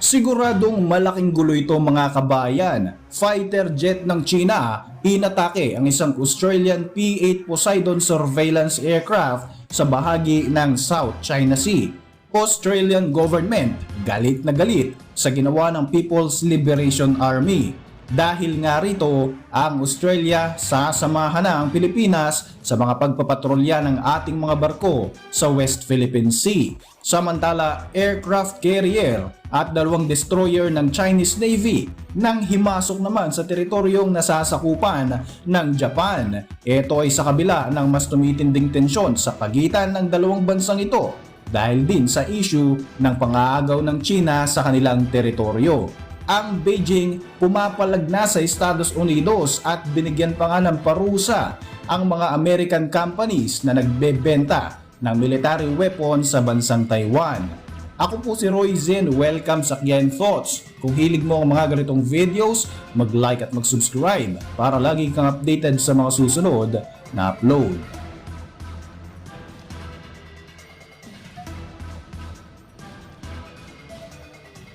Siguradong malaking gulo ito mga kabayan. Fighter jet ng China inatake ang isang Australian P-8 Poseidon surveillance aircraft sa bahagi ng South China Sea. Australian government galit na galit sa ginawa ng People's Liberation Army. Dahil nga rito, ang Australia sasamahan na ang Pilipinas sa mga pagpapatrolya ng ating mga barko sa West Philippine Sea. Samantala, aircraft carrier at dalawang destroyer ng Chinese Navy nang himasok naman sa teritoryong nasasakupan ng Japan. Ito ay sa kabila ng mas tumitinding tensyon sa pagitan ng dalawang bansang ito dahil din sa issue ng pangaagaw ng China sa kanilang teritoryo ang Beijing pumapalag na sa Estados Unidos at binigyan pa nga ng parusa ang mga American companies na nagbebenta ng military weapons sa bansang Taiwan. Ako po si Roy Zen, welcome sa Kian Thoughts. Kung hilig mo ang mga ganitong videos, mag-like at mag-subscribe para lagi kang updated sa mga susunod na upload.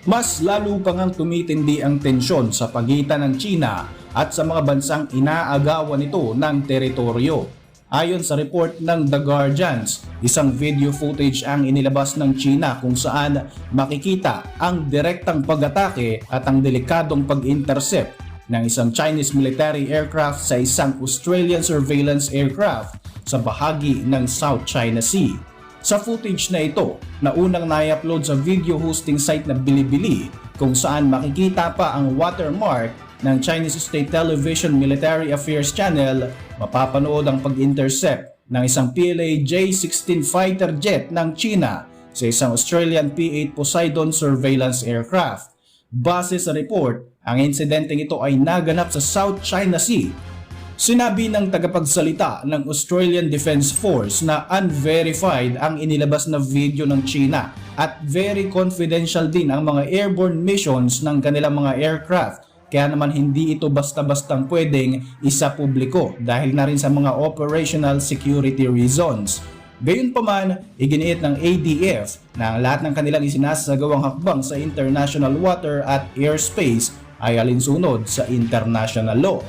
Mas lalo pa ngang tumitindi ang tensyon sa pagitan ng China at sa mga bansang inaagawan nito ng teritoryo. Ayon sa report ng The Guardians, isang video footage ang inilabas ng China kung saan makikita ang direktang pag-atake at ang delikadong pag-intercept ng isang Chinese military aircraft sa isang Australian surveillance aircraft sa bahagi ng South China Sea. Sa footage na ito, na unang na-upload sa video hosting site na Bilibili kung saan makikita pa ang watermark ng Chinese State Television Military Affairs Channel, mapapanood ang pag-intercept ng isang PLA J-16 fighter jet ng China sa isang Australian P-8 Poseidon surveillance aircraft. Base sa report, ang insidenteng ito ay naganap sa South China Sea Sinabi ng tagapagsalita ng Australian Defence Force na unverified ang inilabas na video ng China at very confidential din ang mga airborne missions ng kanilang mga aircraft kaya naman hindi ito basta-bastang pwedeng isa publiko dahil na rin sa mga operational security reasons. Gayunpaman, iginiit ng ADF na ang lahat ng kanilang isinasagawang hakbang sa international water at airspace ay alinsunod sa international law.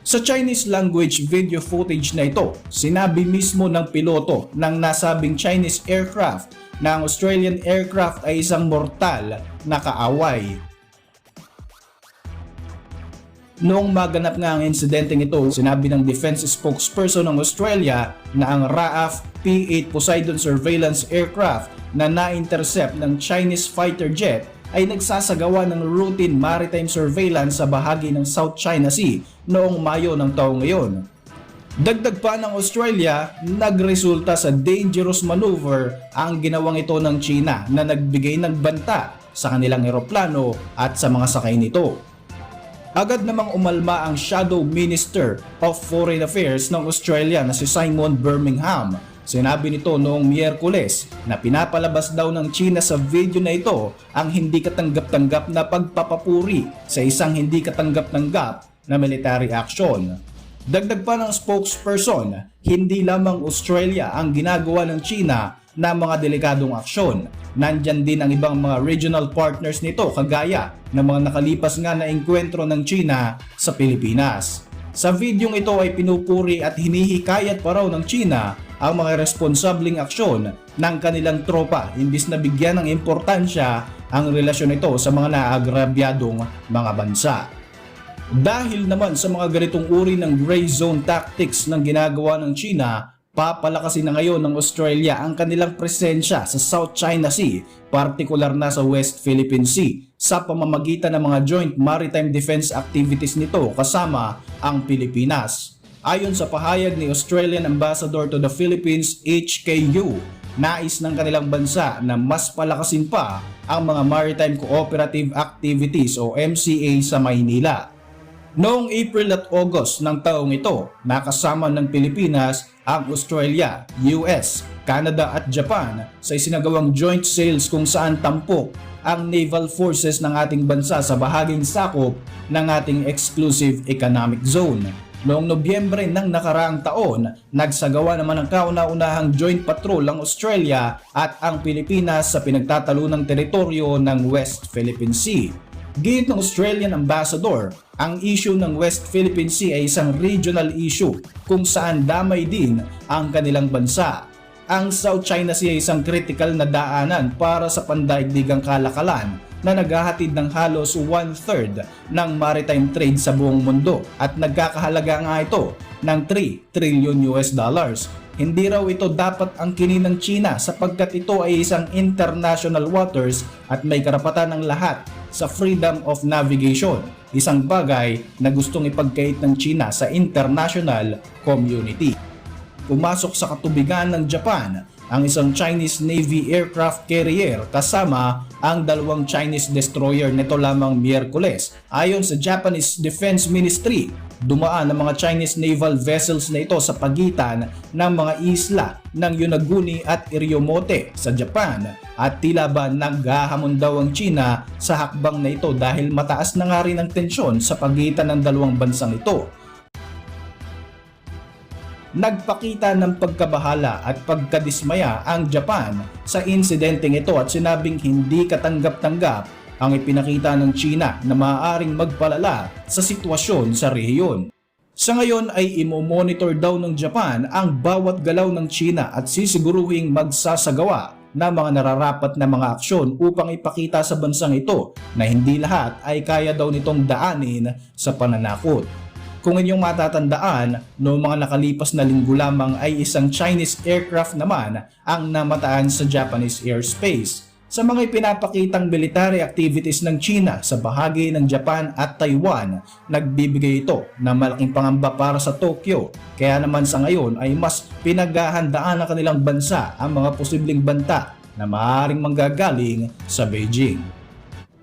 Sa Chinese language video footage na ito, sinabi mismo ng piloto ng nasabing Chinese aircraft na ang Australian aircraft ay isang mortal na kaaway. Noong maganap nga ang insidenteng ito, sinabi ng defense spokesperson ng Australia na ang RAAF P-8 Poseidon surveillance aircraft na na-intercept ng Chinese fighter jet ay nagsasagawa ng routine maritime surveillance sa bahagi ng South China Sea noong Mayo ng taong ngayon. Dagdag pa ng Australia, nagresulta sa dangerous maneuver ang ginawang ito ng China na nagbigay ng banta sa kanilang eroplano at sa mga sakay nito. Agad namang umalma ang Shadow Minister of Foreign Affairs ng Australia na si Simon Birmingham. Sinabi nito noong Miyerkules na pinapalabas daw ng China sa video na ito ang hindi katanggap-tanggap na pagpapapuri sa isang hindi katanggap-tanggap na military action. Dagdag pa ng spokesperson, hindi lamang Australia ang ginagawa ng China na mga delikadong aksyon. Nandyan din ang ibang mga regional partners nito kagaya ng mga nakalipas nga na engkwentro ng China sa Pilipinas. Sa videong ito ay pinupuri at hinihikayat pa raw ng China ang mga responsabling aksyon ng kanilang tropa imbis na bigyan ng importansya ang relasyon nito sa mga naagrabyadong mga bansa. Dahil naman sa mga ganitong uri ng gray zone tactics ng ginagawa ng China, papalakasin na ngayon ng Australia ang kanilang presensya sa South China Sea, partikular na sa West Philippine Sea, sa pamamagitan ng mga joint maritime defense activities nito kasama ang Pilipinas. Ayon sa pahayag ni Australian Ambassador to the Philippines HKU, nais ng kanilang bansa na mas palakasin pa ang mga maritime cooperative activities o MCA sa Maynila. Noong April at August ng taong ito, nakasama ng Pilipinas ang Australia, US, Canada at Japan sa isinagawang joint sales kung saan tampok ang naval forces ng ating bansa sa bahaging sakop ng ating exclusive economic zone. Noong Nobyembre ng nakaraang taon, nagsagawa naman ng kauna-unahang joint patrol ang Australia at ang Pilipinas sa pinagtatalunang teritoryo ng West Philippine Sea. Gayit ng Australian Ambassador, ang issue ng West Philippine Sea ay isang regional issue kung saan damay din ang kanilang bansa. Ang South China Sea ay isang critical na daanan para sa pandaigdigang kalakalan na naghahatid ng halos one-third ng maritime trade sa buong mundo at nagkakahalaga nga ito ng 3 trillion US dollars. Hindi raw ito dapat ang ng China sapagkat ito ay isang international waters at may karapatan ng lahat sa freedom of navigation, isang bagay na gustong ipagkait ng China sa international community. Pumasok sa katubigan ng Japan ang isang Chinese Navy aircraft carrier kasama ang dalawang Chinese destroyer nito lamang Miyerkules. Ayon sa Japanese Defense Ministry, dumaan ang mga Chinese naval vessels na ito sa pagitan ng mga isla ng Yonaguni at Iriomote sa Japan at tila ba naghahamon daw ang China sa hakbang na ito dahil mataas na nga rin ang tensyon sa pagitan ng dalawang bansang ito nagpakita ng pagkabahala at pagkadismaya ang Japan sa insidenteng ito at sinabing hindi katanggap-tanggap ang ipinakita ng China na maaaring magpalala sa sitwasyon sa rehiyon. Sa ngayon ay imo-monitor daw ng Japan ang bawat galaw ng China at sisiguruhing magsasagawa na mga nararapat na mga aksyon upang ipakita sa bansang ito na hindi lahat ay kaya daw nitong daanin sa pananakot. Kung inyong matatandaan, noong mga nakalipas na linggo lamang ay isang Chinese aircraft naman ang namataan sa Japanese airspace. Sa mga ipinapakitang military activities ng China sa bahagi ng Japan at Taiwan, nagbibigay ito ng malaking pangamba para sa Tokyo. Kaya naman sa ngayon ay mas pinaghahandaan ng kanilang bansa ang mga posibleng banta na maaaring manggagaling sa Beijing.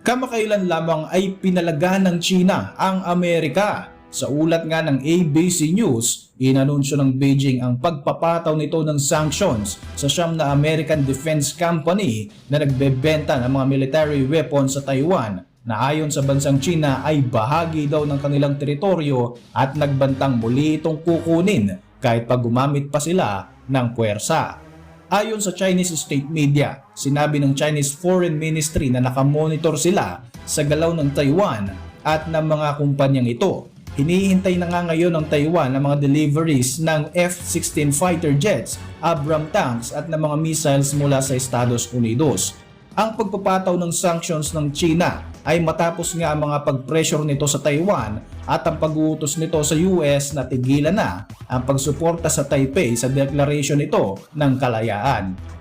Kamakailan lamang ay pinalagaan ng China ang Amerika sa ulat nga ng ABC News, inanunsyo ng Beijing ang pagpapataw nito ng sanctions sa siyam na American Defense Company na nagbebenta ng mga military weapons sa Taiwan na ayon sa bansang China ay bahagi daw ng kanilang teritoryo at nagbantang muli itong kukunin kahit pag gumamit pa sila ng puwersa. Ayon sa Chinese state media, sinabi ng Chinese Foreign Ministry na nakamonitor sila sa galaw ng Taiwan at ng mga kumpanyang ito Hinihintay na nga ngayon ng Taiwan ang mga deliveries ng F-16 fighter jets, Abram tanks at ng mga missiles mula sa Estados Unidos. Ang pagpapataw ng sanctions ng China ay matapos nga ang mga pag-pressure nito sa Taiwan at ang pag-uutos nito sa US na tigilan na ang pagsuporta sa Taipei sa declaration nito ng kalayaan.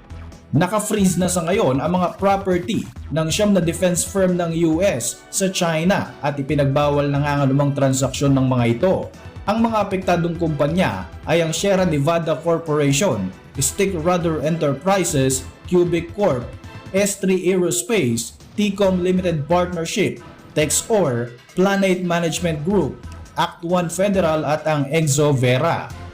Naka-freeze na sa ngayon ang mga property ng siyam na defense firm ng US sa China at ipinagbawal na nga ang transaksyon ng mga ito. Ang mga apektadong kumpanya ay ang Sierra Nevada Corporation, Stick Rudder Enterprises, Cubic Corp, S3 Aerospace, Tcom Limited Partnership, Texor, Planet Management Group, Act 1 Federal at ang Exovera.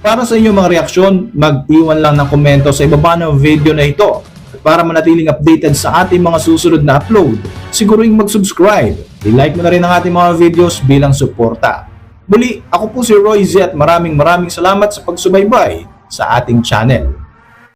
Para sa inyong mga reaksyon, mag-iwan lang ng komento sa ibaba ng video na ito. Para manatiling updated sa ating mga susunod na upload, siguruing mag-subscribe. I-like mo na rin ang ating mga videos bilang suporta. Muli, ako po si Roy Z at maraming maraming salamat sa pagsubaybay sa ating channel.